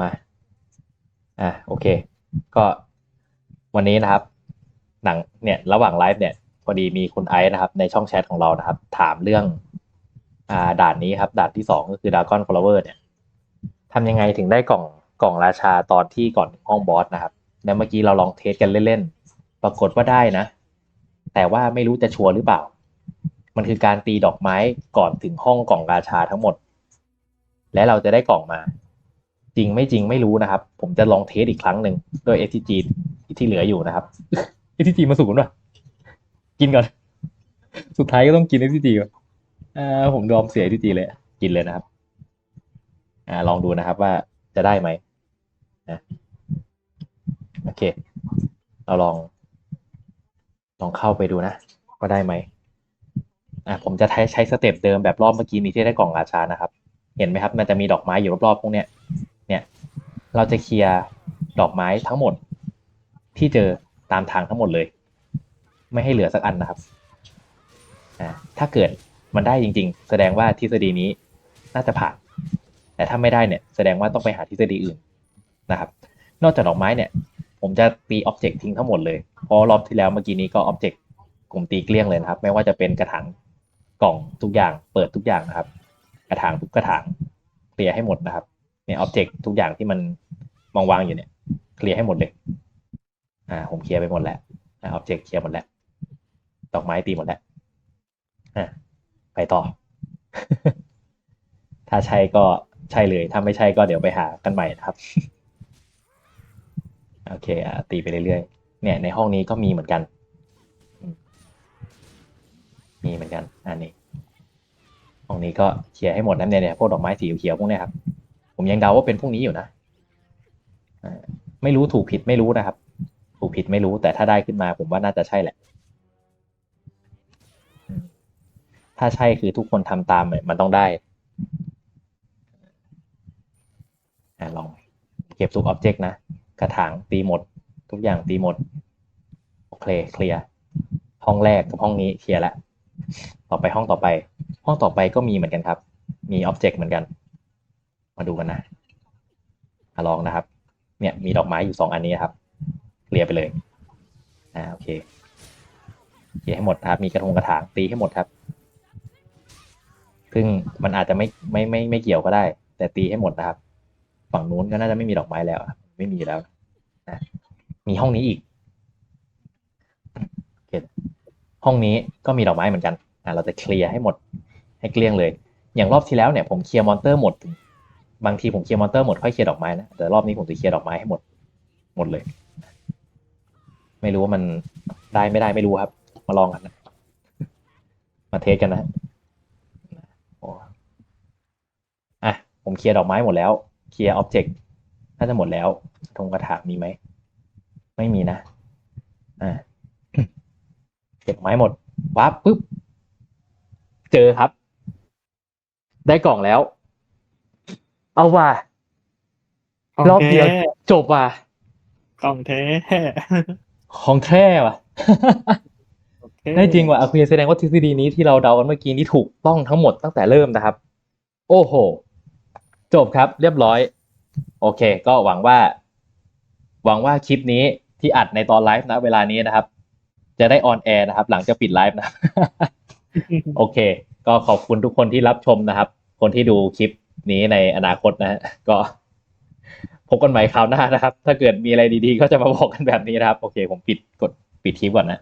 มา อะโอเค ก็วันนี้นะครับ หนังเนี่ย ระหว่างไลฟ์เนี่ย พอดีมีคุณไอซ์นะครับ ในช่องแชทของเรานะครับ ถามเรื่อง อ่าด่านนี้ครับ ด่านที่สองก็คือดากอนฟลาเวอร์เนี่ยทำยังไงถึงได้กล่องกล่องราชาตอนที่ก่อนห้องบอสนะครับแล้วเมื่อกี้เราลองเทสกันเล่นๆ ปรากฏว่าได้นะ แต่ว่าไม่รู้จะชัวร์หรือเปล่า มันคือการตีดอกไม้ก่อนถึงห้องกล่องราชาทั้งหมด และเราจะได้กล่องมา ริงไม่จริงไม่รู้นะครับ ผมจะลองเทสอีกครั้งหนึ่งโดย STG ที่เหลืออยู่นะครับ STG มาสูนย์ว่ะกินก่อน สุดท้ายก็ต้องกิน STG ก่อนอ่าผมยอมเสีย STG เลย กินเลยนะครับ อ่า ลองดูนะครับว่าจะได้ไหมนะโอเค เราลอง ลองเข้าไปดูนะว่าได้ไหมอ่าผมจะใช้ใช้สเต็ปเดิมแบบรอบเมื่อกี้นี้ที่ได้กล่องราชานะครับ เห็นไหมครับ มันจะมีดอกไม้อยู่รอบๆพวกเนี้ย เราจะเคลียร์ดอกไม้ทั้งหมด ที่เจอตามทางทั้งหมดเลย ไม่ให้เหลือสักอันนะครับถ้าเกิดมันได้จริง ๆ แสดงว่าทฤษฎีนี้น่าจะผ่าน แต่ถ้าไม่ได้เนี่ย แสดงว่าต้องไปหาทฤษฎีอื่นนะครับ นอกจากดอกไม้เนี่ย ผมจะตีอ็อบเจกต์ทิ้งทั้งหมดเลย เพราะรอบที่แล้วเมื่อกี้นี้ก็อ็อบเจกต์ผมตีเกลี้ยงเลยนะครับ ไม่ว่าจะเป็นกระถางกล่องทุกอย่างเปิดทุกอย่างนะครับ กระถางทุกกระถางเคลียร์ให้หมดนะครับเนี่ยอ็อบเจกต์ทุกอย่างที่มัน วางวางอยู่เนี่ยเคลียร์ให้หมดเลยอ่าผมเคลียร์ไปหมดแล้วอ่าอ็อบเจกต์เคลียร์หมดแล้วดอกไม้ตีหมดแล้วอ่าไปต่อ ถ้าใช่ก็ใช่เลย ถ้าไม่ใช่ก็เดี๋ยวไปหากันใหม่นะครับโอเคอะตีไปเรื่อยๆเนี่ยในห้องนี้ก็มีเหมือนกัน มีเหมือนกันอันนี้ห้องนี้ก็เคลียร์ให้หมดนะเนี่ยเนี่ยพวกดอกไม้สีเขียวพวกนี้ครับผมยังเดาว่าเป็นพวกนี้อยู่นะ ไม่รู้ถูกผิดไม่รู้นะครับ ถูกผิดไม่รู้ แต่ถ้าได้ขึ้นมา ผมว่าน่าจะใช่แหละ ถ้าใช่คือทุกคนทำตามเนี่ยมันต้องได้อลอง เก็บทุกอ็อบเจกต์นะ กระถางตีหมด ทุกอย่างตีหมด โอเคเคลียร์ห้องแรกกับห้องนี้เคลียร์แล้วต่อไปห้องต่อไป ห้องต่อไปก็มีเหมือนกันครับ มีอ็อบเจกต์เหมือนกัน มาดูกันนะลองนะครับ เนี่ยมีดอกไม้อยู่สองอันนี้ครับเคลียร์ไปเลยอ่าโอเคเคลียร์ให้หมดครับ มีกระทงกระถางตีให้หมดครับ ซึ่งมันอาจจะไม่ไม่ไม่ไม่เกี่ยวก็ได้ แต่ตีให้หมดนะครับ ฝั่งนู้นก็น่าจะไม่มีดอกไม้แล้วไม่มีแล้วนะมีห้องนี้อีกเคห้องนี้ก็มีดอกไม้เหมือนกันอะเราจะเคลียร์ให้หมดให้เกลี้ยงเลย อย่างรอบที่แล้วเนี่ยผมเคลียร์มอนเตอร์หมด บางทีผมเคลียร์มอนเตอร์หมดค่อยเคลียร์ดอกไม้นะแต่รอบนี้ผมจะเคลียร์ดอกไม้ให้หมด หมดเลย ไม่รู้ว่ามันได้ไม่ได้ไม่รู้ครับ มาลองกันนะมาเทสกันนะโอ้อะผมเคลียร์ดอกไม้หมดแล้วเคลียร์อ็อบเจกต์น่าจะหมดแล้วธงกระถางมีไหมไม่มีนะอ่าเก็บไม้หมดวับปุ๊บ เจอครับ ได้กล่องแล้ว เอาว่ะของรอบเดียวแท้จบว่ะของแท้ของแท้ว่ะของแท้ได้จริงว่ะโอเคแสดงว่าทฤษฎีนี้ที่เราเดากันเมื่อกี้นี้ถูกต้องทั้งหมดตั้งแต่เริ่มนะครับ โอ้โห จบครับ เรียบร้อย โอเค ก็หวังว่า หวังว่าคลิปนี้ที่อัดในตอนไลฟ์นะ เวลานี้นะครับ จะได้ออนแอร์นะครับ หลังจากปิดไลฟ์นะ โอเค ก็ขอบคุณทุกคนที่รับชมนะครับ คนที่ดูคลิป นี้ในอนาคตนะฮะก็พบกันใหม่คราวหน้านะครับ ถ้าเกิดมีอะไรดีๆ ก็จะมาบอกกันแบบนี้นะครับ โอเค ผมปิดกดปิดทิปก่อนนะ